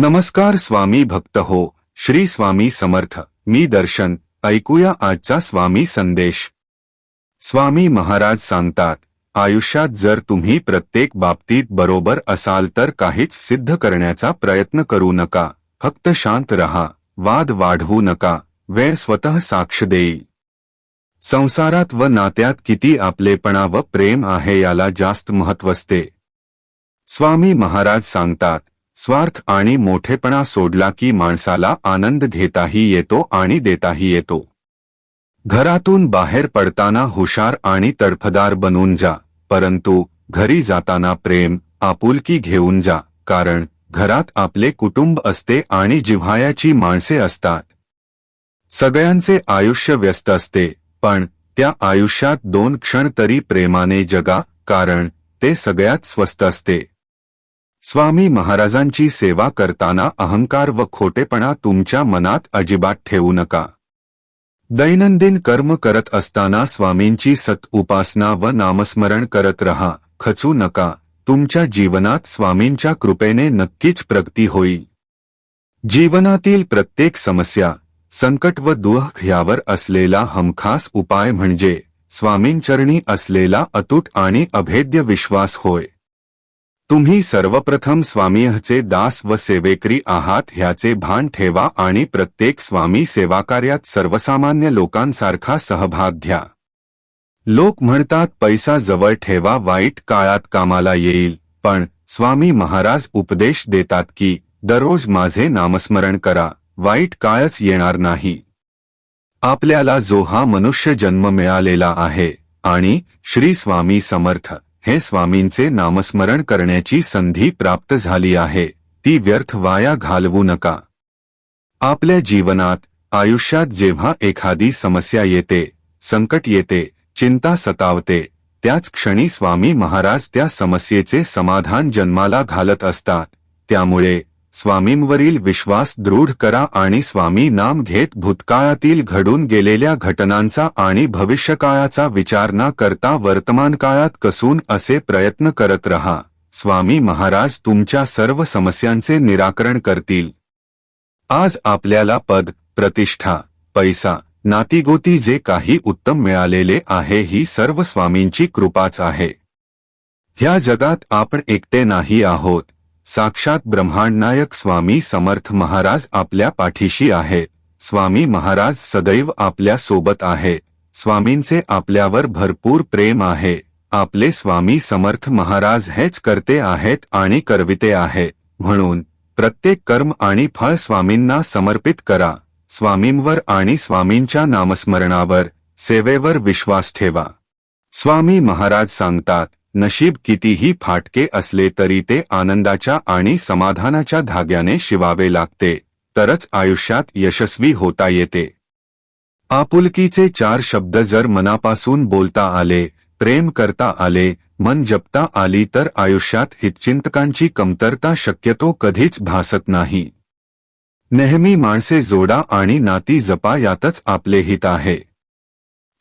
नमस्कार स्वामी भक्त हो श्री स्वामी समर्थ मी दर्शन ऐकूया आजचा स्वामी संदेश. स्वामी महाराज सांगतात आयुष्यात जर तुम्ही प्रत्येक बाबतीत बरोबर असाल तर काहीच सिद्ध करण्याचा प्रयत्न करू नका फक्त शांत रहा वाद वाढवू नका वेळ स्वतः साक्ष देईल संसारात व नात्यात किती आपलेपणा व प्रेम आहे याला जास्त महत्वसते स्वामी महाराज सांगतात स्वार्थ आणि मोठेपणा सोडला की माणसाला आनंद घेताही येतो आणि देताही येतो. घरातून बाहेर पडताना हुशार आणि तडफदार बनून जा परंतु घरी जाताना प्रेम आपुलकी घेऊन जा कारण घरात आपले कुटुंब असते आणि जिव्हाळ्याची माणसे असतात. सगळ्यांचे आयुष्य व्यस्त असते पण त्या आयुष्यात दोन क्षण तरी प्रेमाने जगा कारण ते सगळ्यात स्वस्त असते. स्वामी महाराजांची सेवा करताना अहंकार व खोटेपणा तुमच्या मनात अजिबात ठेवू नका. दैनंदिन कर्म करत असताना स्वामींची सत उपासना व नामस्मरण करत रहा खचू नका तुमच्या जीवनात स्वामींच्या कृपेने नक्कीच प्रगती होईल जीवनातील प्रत्येक समस्या संकट व दुःख यावर असलेला हमखास उपाय म्हणजे स्वामींचरणी असलेला अतूट आणि अभेद्य विश्वास होय. तुम्ही सर्वप्रथम स्वामीहचे दास व सेवेकरी आहात ह्याचे भान ठेवा आणि प्रत्येक स्वामी सेवाकार्यात सर्वसामान्य लोकांसारखा सहभाग घ्या. लोक म्हणतात पैसा जवळ ठेवा वाईट काळात कामाला येईल. पण स्वामी महाराज उपदेश देतात की दररोज माझे नामस्मरण करा वाईट काळच येणार नाही. आपल्याला जो हा मनुष्य जन्म मिळालेला आहे आणि श्री स्वामी समर्थ. हे स्वामींचे नामस्मरण करण्याची संधी प्राप्त झाली आहे. ती व्यर्थ वाया घालवू नका. आपल्या जीवनात आयुष्यात जेव्हा एखादी समस्या येते संकट येते चिंता सतावते त्याच क्षणी स्वामी महाराज त्या समस्येचे समाधान जन्माला घालत असतात. त्यामुळे स्वामींवरील विश्वास दृढ करा आणि स्वामी नाम घेत भूतकाळातील घडून गेलेल्या घटनांचा आणि भविष्यकाळाचा विचार न करता वर्तमान काळात कसून असे प्रयत्न करत रहा. स्वामी महाराज तुमच्या सर्व समस्यांचे निराकरण करतील. आज आपल्याला पद प्रतिष्ठा पैसा नातीगोती जे काही उत्तम मिळालेले आहे ही सर्व स्वामींची कृपाच आहे. ह्या जगात आपण एकटे नाही आहोत. साक्षात ब्रह्मांडनायक स्वामी समर्थ महाराज आपल्या पाठीशी आहे. स्वामी महाराज सदैव आपल्यासोबत आहे. स्वामींचे आपल्यावर भरपूर प्रेम आहे. आपले स्वामी समर्थ महाराज हेच करते आहेत आणि करविते आहे. म्हणून प्रत्येक कर्म आणि फळ स्वामींना समर्पित करा. स्वामींवर आणि स्वामींच्या नामस्मरणावर सेवेवर विश्वास ठेवा. स्वामी महाराज सांगतात नशीब कितीही फाटके असले तरी ते आनंदाच्या आणि समाधानाच्या धाग्याने शिवावे लागते तरच आयुष्यात यशस्वी होता येते. आपुलकीचे चार शब्द जर मनापासून बोलता आले प्रेम करता आले मन जपता आली तर आयुष्यात हितचिंतकांची कमतरता शक्यतो कधीच भासत नाही. नेहमी माणसे जोडा आणि नाती जपा यातच आपले हित आहे.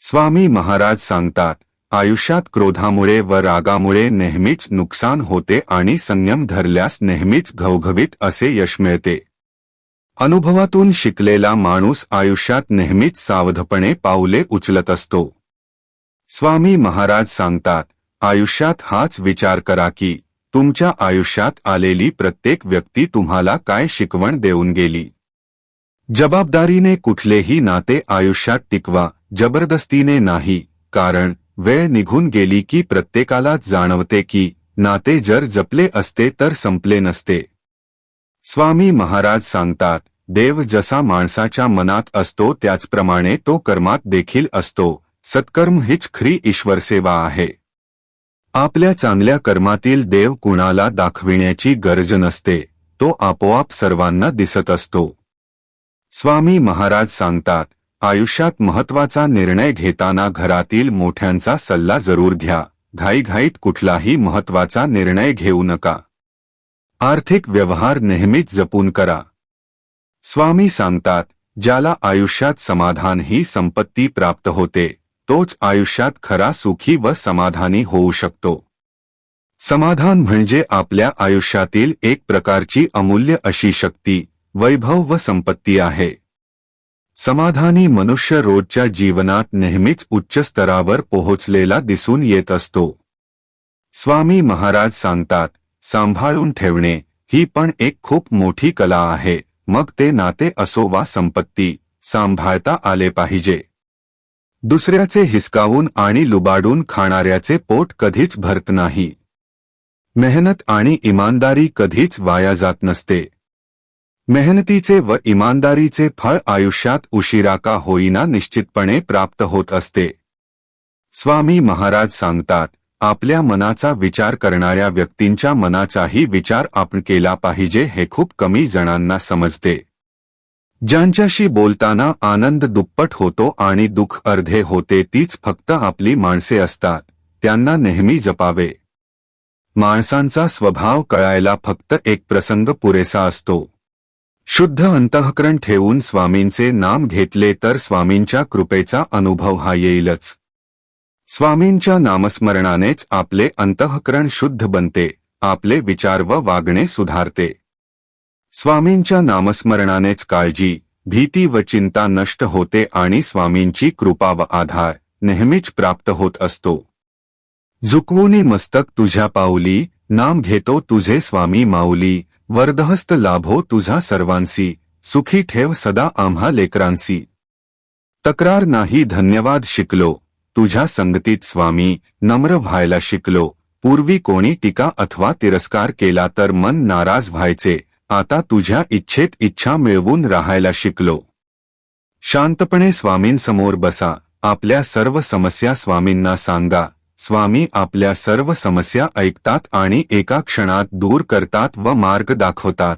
स्वामी महाराज सांगतात आयुष्यात क्रोधामुळे व रागामुळे नेहमीच नुकसान होते आणि संयम धरल्यास नेहमीच घवघवीत असे यश मिळते. अनुभवातून शिकलेला माणूस आयुष्यात नेहमीच सावधपणे पाऊले उचलत असतो. स्वामी महाराज सांगतात आयुष्यात हाच विचार करा की तुमच्या आयुष्यात आलेली प्रत्येक व्यक्ती तुम्हाला काय शिकवण देऊन गेली? जबाबदारीने कुठलेही नाते आयुष्यात टिकवा जबरदस्तीने नाही कारण वेळ निघून गेली की प्रत्येकाला जाणवते की नाते जर जपले असते तर संपले नसते. स्वामी महाराज सांगतात देव जसा माणसाच्या मनात असतो त्याचप्रमाणे तो कर्मात देखील असतो सत्कर्म हीच खरी ईश्वरसेवा आहे. आपल्या चांगल्या कर्मातील देव कुणाला दाखविण्याची गरज नसते तो आपोआप सर्वांना दिसत असतो. स्वामी महाराज सांगतात आयुष्यात महत्त्वाचा निर्णय घेताना घरातील मोठ्यांचा सल्ला जरूर घ्या. घाईघाईत कुठलाही महत्त्वाचा निर्णय घेऊ नका. आर्थिक व्यवहार नेहमीच जपून करा. स्वामी सांगतात ज्याला आयुष्यात समाधान ही संपत्ती प्राप्त होते तोच आयुष्यात खरा सुखी व समाधानी होऊ शकतो. समाधान म्हणजे आपल्या आयुष्यातील एक प्रकारची अमूल्य अशी शक्ती वैभव व संपत्ती आहे. समाधानी मनुष्य रोजच्या जीवनात नेहमीच उच्च स्तरावर पोहोचलेला दिसून येत असतो. स्वामी महाराज सांगतात सांभाळून ठेवणे ही पण एक खूप मोठी कला आहे मग ते नाते असो वा संपत्ती सांभाळता आले पाहिजे. दुसऱ्याचे हिसकावून आणि लुबाडून खाणाऱ्याचे पोट कधीच भरत नाही. मेहनत आणि इमानदारी कधीच वाया जात नसते. मेहनतीचे व इमानदारीचे फळ आयुष्यात उशिरा का होईना निश्चितपणे प्राप्त होत असते. स्वामी महाराज सांगतात आपल्या मनाचा विचार करणाऱ्या व्यक्तींच्या मनाचाही विचार आपण केला पाहिजे हे खूप कमी जणांना समजते. ज्यांच्याशी बोलताना आनंद दुप्पट होतो आणि दुःख अर्धे होते तीच फक्त आपली माणसे असतात त्यांना नेहमी जपावे. माणसांचा स्वभाव कळायला फक्त एक प्रसंग पुरेसा असतो. शुद्ध अंतःकरण ठेवून स्वामींचे नाम घेतले तर स्वामींच्या कृपेचा अनुभव हा येईलच. स्वामींच्या नामस्मरणानेच आपले अंतःकरण शुद्ध बनते आपले विचार व वागणे सुधारते. स्वामींच्या नामस्मरणानेच काळजी भीती व चिंता नष्ट होते आणि स्वामींची कृपा व आधार नेहमीच प्राप्त होत असतो. झुकवूनी मस्तक तुझ्या पाऊली नाम घेतो तुझे स्वामी माऊली वर्धहस्त लाभो तुझा सर्वांसी सुखी ठेव सदा आम्हा लेकरांसी. तक्रार नाही धन्यवाद शिकलो तुझ्या संगतीत स्वामी नम्र व्हायला शिकलो पूर्वी कोणी टीका अथवा तिरस्कार केला तर मन नाराज व्हायचे आता तुझ्या इच्छेत इच्छा मिळवून राहायला शिकलो. शांतपणे स्वामींसमोर बसा आपल्या सर्व समस्या स्वामींना सांगा स्वामी आपल्या सर्व समस्या ऐकतात आणि एका क्षणात दूर करतात व मार्ग दाखवतात.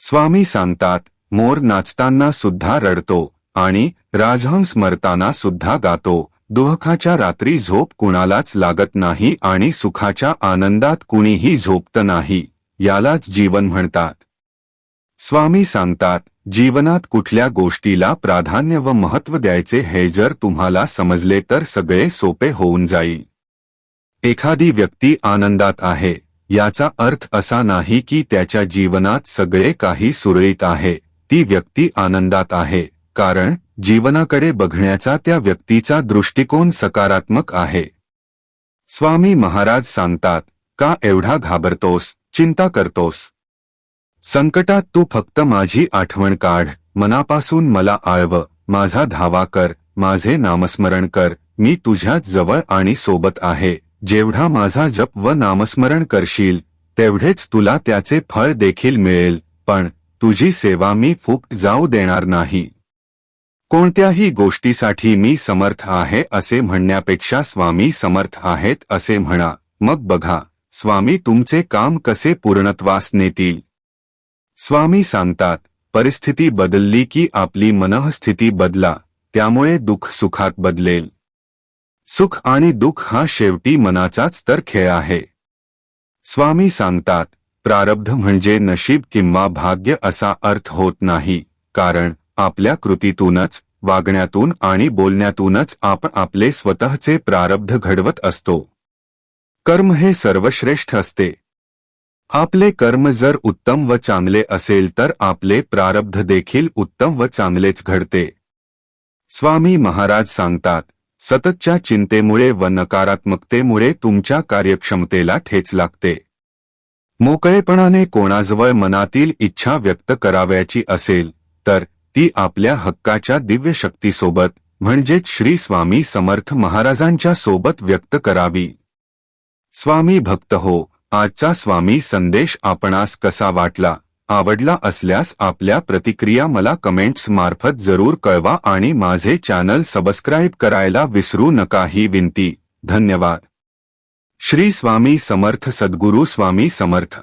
स्वामी सांगतात मोर नाचताना सुद्धा रडतो आणि राजहंस मरताना सुद्धा गातो. दुःखाच्या रात्री झोप कुणालाच लागत नाही आणि सुखाच्या आनंदात कुणीही झोपत नाही. यालाच जीवन म्हणतात. स्वामी सांगतात जीवनात कुठल्या गोष्टीला प्राधान्य व महत्त्व द्यायचे हे जर तुम्हाला समजले तर सगळे सोपे होऊन जाईल. एखादी व्यक्ती आनंदात आहे याचा अर्थ असा नाही की त्याच्या जीवनात सगळे काही सुरळीत आहे ती व्यक्ती आनंदात आहे कारण जीवनाकडे बघण्याचा त्या व्यक्तीचा दृष्टिकोन सकारात्मक आहे. स्वामी महाराज सांगतात का एवढा घाबरतोस चिंता करतोस? संकटात तू फक्त माझी आठवण काढ. मनापासून मला आळव. माझा धावा कर. माझे नामस्मरण कर. मी तुझ्यात जवळ आणि सोबत आहे. जेवढा माझा जप व नामस्मरण करशील तेवढेच तुला त्याचे फळ देखील मिळेल. पण तुझी सेवा मी फुकट जाऊ देणार नाही. कोणत्याही गोष्टीसाठी मी समर्थ आहे असे म्हणण्यापेक्षा स्वामी समर्थ आहेत असे म्हणा. मग बघा स्वामी तुमचे काम कसे पूर्णत्वास नेतील? स्वामी सांगतात परिस्थिती बदलली की आपली मनःस्थिती बदला त्यामुळे दुःख सुखात बदलेल. सुख आणि दुःख हा शेवटी मनाचाच तर खेळ आहे. स्वामी सांगतात प्रारब्ध म्हणजे नशीब किंवा भाग्य असा अर्थ होत नाही कारण आपल्या कृतीतूनच वागण्यातून आणि बोलण्यातूनच आपण आपले स्वतःचे प्रारब्ध घडवत असतो. कर्म हे सर्वश्रेष्ठ असते. आपले कर्म जर उत्तम व चांगले असेल तर आपले प्रारब्ध देखील उत्तम व चांगलेच घडते. स्वामी महाराज सांगतात सततच्या चिंतेमुळे व नकारात्मकतेमुळे तुमच्या कार्यक्षमतेला ठेच लागते. मोकळेपणाने कोणाजवळ मनातील इच्छा व्यक्त करावयाची असेल तर ती आपल्या हक्काच्या दिव्य शक्तीसोबत म्हणजेच श्री स्वामी समर्थ महाराजांच्या सोबत व्यक्त करावी. स्वामी भक्त हो आजचा स्वामी संदेश आपणास कसा वाटला आवडला असल्यास आपल्या प्रतिक्रिया मला कमेंट्स मार्फत जरूर कळवा आणि माझे चॅनल सबस्क्राईब करायला विसरू नका ही विनंती. धन्यवाद. श्री स्वामी समर्थ सद्गुरू स्वामी समर्थ.